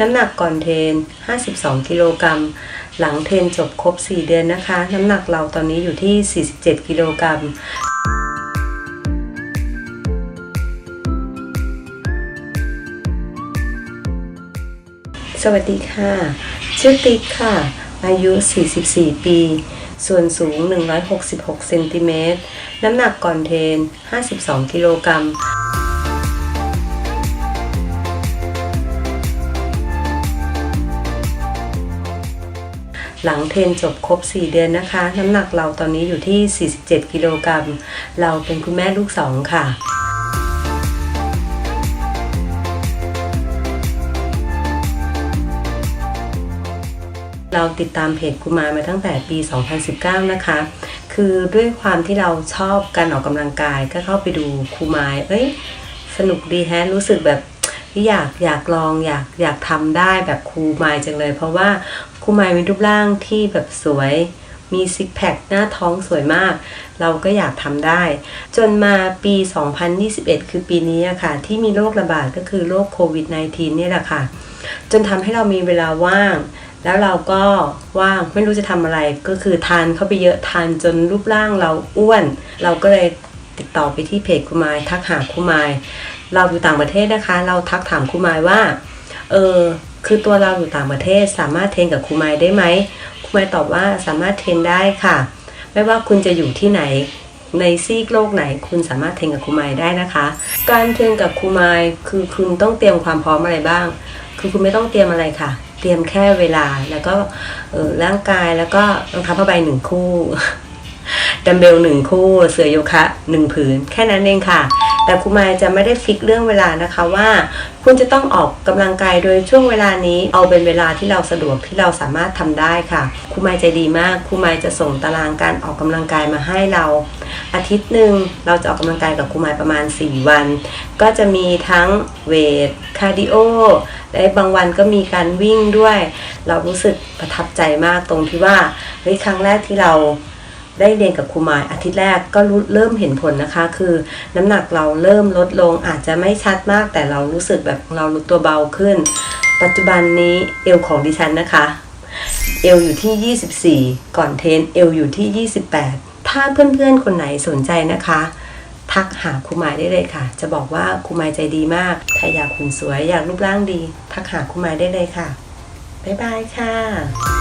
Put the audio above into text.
น้ำหนักก่อนเทรน 52 กิโลกรัม หลังเทรนจบครบ 4 เดือนนะคะ น้ำหนักเราตอนนี้อยู่ที่ 47 กิโลกรัม สวัสดีค่ะ ชื่อติ๊กค่ะ อายุ 44 ปี ส่วนสูง 166 เซนติเมตร น้ำหนักก่อนเทรน 52 กิโลกรัม หลังเทรนจบครบ 4 เดือนนะคะ น้ำหนักเราตอนนี้อยู่ที่ 47 กิโลกรัม เราเป็นคุณแม่ลูกสองค่ะเราติดตามเพจกุมารมาตั้งแต่ปี 2019 นะคะ คือด้วยความที่เราชอบการออกกำลังกายก็เข้าไปดูครูไม้เอ้ย สนุกดีแฮะ รู้สึกแบบ ที่อยากอยากลองอยากอยากทำได้แบบครูไม้จังเลย เพราะว่าครูไม้มีรูปร่างที่แบบสวยมีซิกแพคหน้าท้องสวยมาก เราก็อยากทำได้ จนมาปี 2021 คือปีนี้อะค่ะ ที่มีโรคระบาดก็คือโรคโควิด -19 เนี่ยแหละค่ะ จนทำให้เรามีเวลาว่าง แล้วเราก็ว่างไม่รู้จะทำอะไรก็คือทานเข้าไปเยอะทานจนรูปร่างเราอ้วน เราก็เลยติดต่อไปที่เพจคุมายทักหาคุมาย เราอยู่ต่างประเทศนะคะ เราทักถามคุมายว่า เออ คือตัวเราอยู่ต่างประเทศ สามารถเทรนกับครูไมายได้ไหมครูไมายตอบว่าสามารถเทรนได้ค่ะ ไม่ว่าคุณจะอยู่ที่ไหนในซีกโลกไหนคุณสามารถเทรนกับครูไมได้นะคะ การเทรนกับครูไมคือคุณต้องเตรียมความพร้อมอะไรบ้าง คือคุณไม่ต้องเตรียมอะไรค่ะ เตรียมแค่เวลาแล้วก็ร่างกายแล้วก็รองเท้าผ้าใบหนึ่งคู่ดัมเบลหนึ่งคู่ เสือโยคะหนึ่งผืน แค่นั้นเองค่ะ แต่ครูมายจะไม่ได้ฟิกเรื่องเวลานะคะว่า คุณจะต้องออกกำลังกายโดยช่วงเวลานี้เอาเป็นเวลาที่เราสะดวกที่เราสามารถทำได้ค่ะครูมายใจดีมากครูมายจะส่งตารางการออกกำลังกายมาให้เรา อาทิตย์หนึ่งเราจะออกกำลังกายกับครูมายประมาณ 4 วัน ก็จะมีทั้งเวทคาร์ดิโอและบางวันก็มีการวิ่งด้วย เรารู้สึกประทับใจมากตรงที่ว่าเฮ้ยครั้งแรกที่เรา ได้เรียนกับครูมายอาทิตย์แรกก็รู้เริ่มเห็นผลนะคะ คือน้ำหนักเราเริ่มลดลงอาจจะไม่ชัดมากแต่เรารู้สึกแบบเรารู้ตัวเบาขึ้น ปัจจุบันนี้เอวของดิฉันนะคะ เอวอยู่ที่ 24 ก่อนเทนเอวอยู่ที่ 28 ถ้าเพื่อนๆคนไหนสนใจนะคะ ทักหาครูหมายได้เลยค่ะ จะบอกว่าครูหมายใจดีมากใครอยากหุ่นสวยอยากรูปร่างดี ทักหาครูหมายได้เลยค่ะบ๊ายบายค่ะ